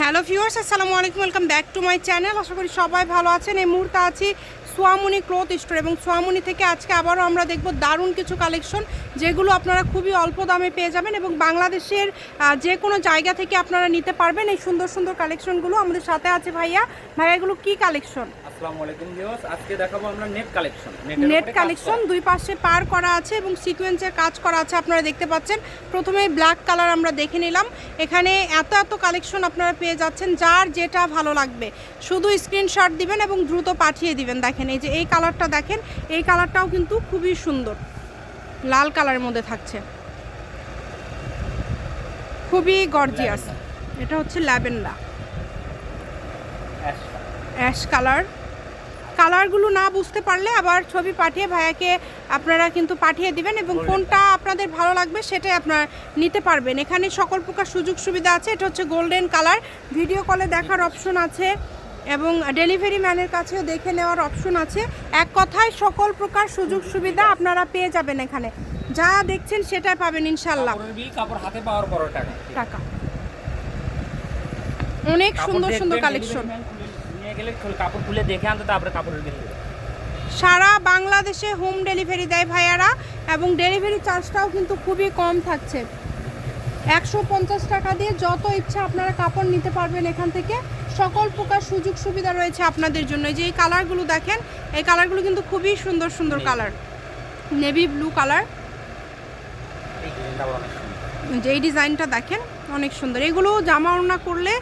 Hello viewers, আসসালামু আলাইকুম, welcome back to my channel. আশা করি সবাই ভালো আছেন। এই মুহূর্তে আছি সোয়ামুনি ক্লথ স্টোর এবং সোয়ামুনি থেকে আজকে আবারও আমরা দেখব দারুণ কিছু কালেকশন যেগুলো আপনারা খুবই অল্প দামে পেয়ে যাবেন এবং বাংলাদেশের যে কোনো জায়গা থেকে আপনারা নিতে পারবেন। এই সুন্দর সুন্দর কালেকশনগুলো আমাদের সাথে আছে ভাইয়া। ভাইয়া, এগুলো কি কালেকশন আসসালামু আলাইকুম ভিউয়ার্স আজকে দেখাবো আমরা নেট কালেকশন নেট কালেকশন দুই পাশে পার করা আছে এবং সিকোয়েন্সের কাজ করা আছে আপনারা দেখতে পাচ্ছেন। প্রথমে ব্ল্যাক কালার আমরা দেখে নিলাম। এখানে এত এত কালেকশন আপনারা পেয়ে যাচ্ছেন যার যেটা ভালো লাগবে। শুধু স্ক্রিনশট দিবেন এবং দ্রুত পাঠিয়ে দিবেন। দেখেন এই যে এই কালারটা দেখেন এই কালারটাও কিন্তু খুবই সুন্দর। লাল কালারের মধ্যে থাকছে। খুবই গর্জিয়াস এটা হচ্ছে ল্যাভেন্ডার অ্যাশ কালার কালারগুলো না বুঝতে পারলে আবার ছবি পাঠিয়ে ভাইয়াকে আপনারা কিন্তু পাঠিয়ে দিবেন এবং কোনটা আপনাদের ভালো লাগবে সেটাই আপনারা নিতে পারবেন। এখানে সকল প্রকার সুযোগ সুবিধা আছে। এটা হচ্ছে গোল্ডেন কালার। ভিডিও কলে দেখার অপশন আছে এবং ডেলিভারি ম্যানের কাছেও দেখে নেওয়ার অপশন আছে। এক কথায় সকল প্রকার সুযোগ সুবিধা আপনারা পেয়ে যাবেন এখানে। যা দেখছেন সেটাই পাবেন ইনশাল্লাহ কাপড়ের কাপড় হাতে পাওয়ার পর টাকা। টাকা। অনেক সুন্দর সুন্দর কালেকশন গেলে কাপড় খুলে দেখে আনতে তারপরে কাপড়ের বিল সারা বাংলাদেশে হোম ডেলিভারি দেয় ভাইয়ারা এবং ডেলিভারি চার্জটাও কিন্তু খুবই কম থাকছে। একশো পঞ্চাশ টাকা দিয়ে যত ইচ্ছা আপনারা কাপড় নিতে পারবেন এখান থেকে। সকল প্রকার সুযোগ সুবিধা রয়েছে আপনাদের জন্য। এই যে এই কালারগুলো দেখেন এই কালারগুলো কিন্তু খুবই সুন্দর সুন্দর কালার নেভি ব্লু কালার। যে এই ডিজাইনটা দেখেন অনেক সুন্দর। এগুলো জামা ওড়না করলে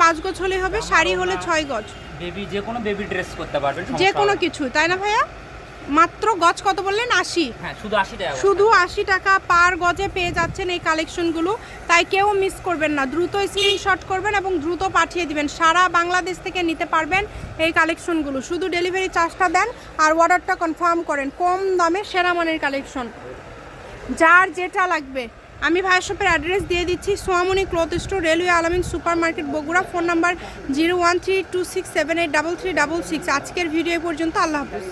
পাঁচ গজ হলে হবে শাড়ি হলে ছয় গজ। বেবি যে কোনো বেবি ড্রেস করতে পারবেন যে কোনো কিছু তাই না ভাইয়া? মাত্র গজ কত বললেন? আশি। হ্যাঁ শুধু আশি টাকা শুধু আশি টাকা পার গজে পেয়ে যাচ্ছেন এই কালেকশনগুলো তাই কেউ মিস করবেন না। দ্রুত স্ক্রিনশট করবেন এবং দ্রুত পাঠিয়ে দিবেন। সারা বাংলাদেশ থেকে নিতে পারবেন এই কালেকশনগুলো। শুধু ডেলিভারি চার্জটা দেন আর অর্ডারটা কনফার্ম করেন। কম দামে সেরা মানের কালেকশন। যার যেটা লাগবে। আমি ভাইয়ের অ্যাড্রেস দিয়ে দিচ্ছি Swamoni cloth store, railway Alamin super market Bogura, phone number zero one three two six seven eight double three double six. আজকের ভিডিও পর্যন্ত, আল্লাহ হাফেজ।